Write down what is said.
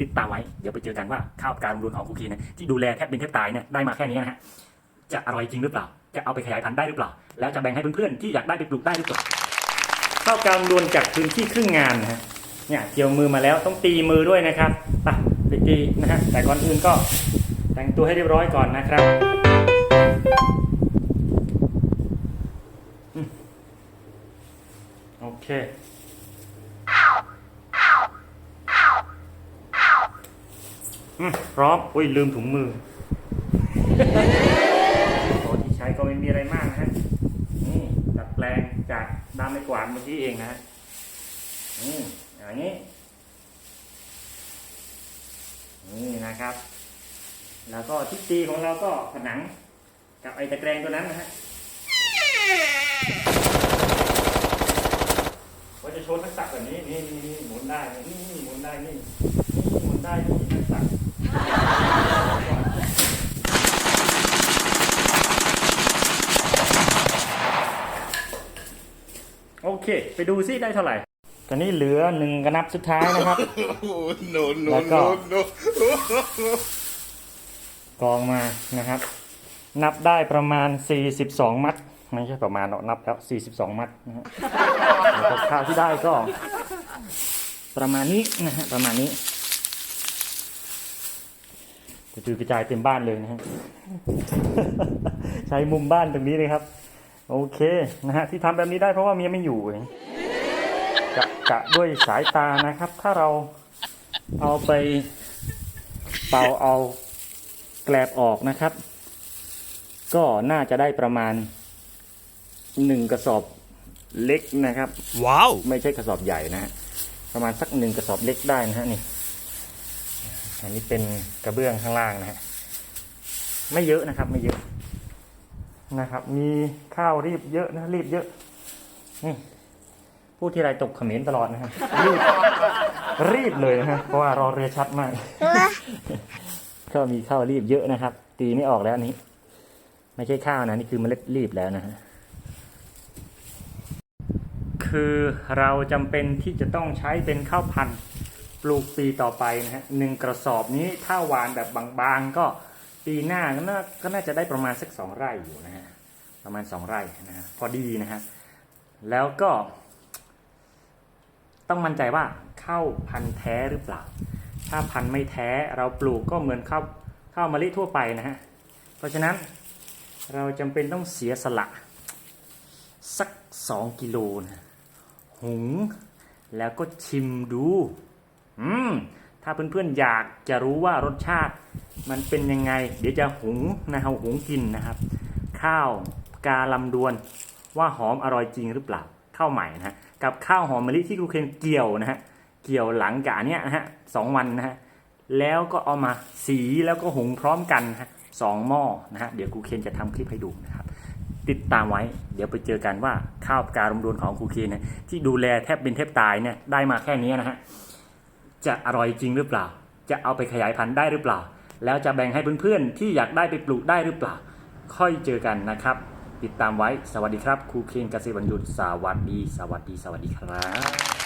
ติดตามไว้ เดี๋ยวไปเจอกันว่าข้าวการรวนของครูคีนะที่ดูแลแทบเป็นแทบตายเนี่ยได้มาแค่นี้นะฮะ จะอร่อยจริงหรือเปล่า จะเอาไปขยายพันธุ์ได้หรือเปล่า แล้วจะแบ่งให้เพื่อนๆที่อยากได้ไปปลูกได้หรือเปล่าข้าวการรวนจากพื้นที่ครึ่งงานนะฮะ เนี่ยเกี่ยวมือมาแล้วต้องตีมือด้วยนะครับไปไปตีนะฮะ แต่ก่อนอื่นก็แต่งตัวให้เรียบร้อยก่อนนะครับโอเค อืม พร้อมอุ้ยลืมถุงมือโอ้ที่ใช้ก็ไม่มีอะไรมากนะฮะนี่ดัดแปลงจากด้ามไม้กวาดเมื่อกี้เองนะฮะอืมอย่างนี้ นี่นะครับ แล้วก็ที่ตีของเราก็ผนังกับไอ้ตะแกรงตัวนั้นนะฮะว่าจะโชว์ทักษะแบบนี้ นี่นี่นี่หมุนได้ นี่นี่หมุนได้ นี่ทักษะ โอเค ไปดูซิได้เท่าไหร่ ตอนนี้เหลือหนึ่งกระนับสุดท้ายนะครับ Oh, no, no, Like no, that. no. กองมานะครับ นับได้ประมาณ 42 มัด ไม่ใช่ประมาณหรอกนับแล้ว 42 มัดนะฮะแล้วก็ข้าวที่ได้ก็ ประมาณนี้นะฮะประมาณนี้กระจุยกระจายเต็มบ้านเลยนะฮะ ใช้มุมบ้านตรงนี้เลยครับ โอเคนะฮะที่ทำแบบนี้ได้เพราะว่าเมียไม่อยู่เองกะกะด้วยสายตานะครับ ถ้าเราเอาไปเป่าเอาแกลบออกนะครับ ก็น่าจะได้ประมาณหนึ่งกระสอบเล็กนะครับ Wow. ไม่ใช่กระสอบใหญ่นะฮะประมาณสักหนึ่งกระสอบเล็กได้นะฮะนี่อันนี้เป็นกระเบื้องข้างล่างนะฮะไม่เยอะนะครับ ไม่เยอะ นะครับ มีข้าวรีบเยอะนะรีบเยอะนี่พูดที่ไรตกเขมรตลอดนะครับรีบรีบเลยนะฮะเพราะว่ารอเรือชัดมากก็มีข้าวรีบเยอะนะครับ ตีไม่ออกแล้วอันนี้ ไม่ใช่ข้าวนะนี่คือเมล็ดรีบแล้วนะฮะคือเราจำเป็นที่จะต้องใช้เป็นข้าวพันธุ์ปลูกปีต่อไปนะฮะหนึ่งกระสอบนี้ถ้าหวานแบบบางๆก็ ปีหน้าก็น่าก็น่าจะได้ประมาณสักสองไร่อยู่นะฮะประมาณสองไร่นะฮะพอดีนะฮะแล้วก็ ต้องมั่นใจว่าข้าวพันธุ์แท้หรือเปล่า ถ้าพันธุ์ไม่แท้เราปลูกก็เหมือนข้าวข้าวมะลิทั่วไปนะฮะเพราะฉะนั้นเราจำเป็นต้องเสียสละ สักสองกิโลนะหุงแล้วก็ชิมดู อืมถ้าเพื่อนๆอยากจะรู้ว่ารสชาติ มันเป็นยังไง เดี๋ยวจะหุงนะครับหุงกินนะครับ ข้าวกาลำดวนว่าหอมอร่อยจริงหรือเปล่าข้าวใหม่นะฮะกับข้าวหอมมะลิที่ครูเคนเกี่ยวนะฮะเกี่ยวหลังกะเนี้ยนะฮะสองวันนะฮะแล้วก็เอามาสีแล้วก็หุงพร้อมกันนะฮะสองหม้อนะฮะเดี๋ยวครูเคนจะทำคลิปให้ดูนะครับ ติดตามไว้ เดี๋ยวไปเจอกันว่าข้าวการรมดวนของครูเคนนี่ยที่ดูแลแทบเป็นแทบตายเนี่ยได้มาแค่นี้นะฮะจะอร่อยจริงหรือเปล่า จะเอาไปขยายพันธุ์ได้หรือเปล่า แล้วจะแบ่งให้เพื่อนๆ ที่อยากได้ไปปลูกได้หรือเปล่า ค่อยเจอกันนะครับ ติดตามไว้สวัสดีครับ ครูเคนเกษตรบรรยุทธ์สวัสดี สวัสดี สวัสดีครับ